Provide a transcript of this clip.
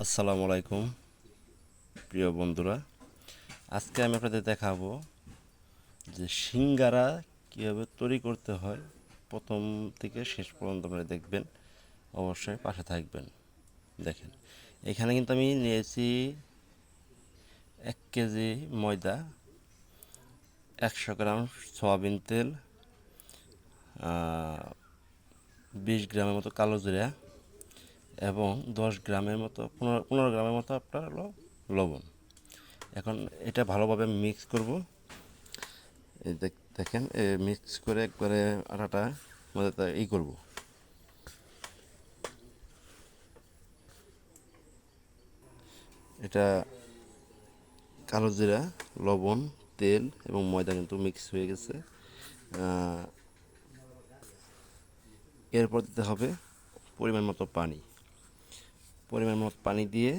আসসালামু আলাইকুম, প্রিয় বন্ধুরা। আজকে আমি আপনাদের দেখাবো যে সিঙ্গারা কীভাবে তৈরি করতে হয়। প্রথম থেকে শেষ পর্যন্ত আপনারা দেখবেন, অবশ্যই পাশে থাকবেন। দেখেন, এখানে কিন্তু আমি নিয়েছি এক কেজি ময়দা, একশো গ্রাম সয়াবিন তেল বিশ গ্রামের মতো কালো জিরা এবং দশ গ্রামের মতো, পনেরো পনেরো গ্রামের মতো আপনার হলো লবণ। এখন এটা ভালোভাবে মিক্স করব। দেখেন মিক্স করে একবারে আটাটা মধ্যে ই করব। এটা কালো জিরা, লবণ, তেল এবং ময়দা কিন্তু মিক্স হয়ে গেছে। এরপর দিতে হবে পরিমাণ মতো পানি। পরিমাণ মতো পানি দিয়ে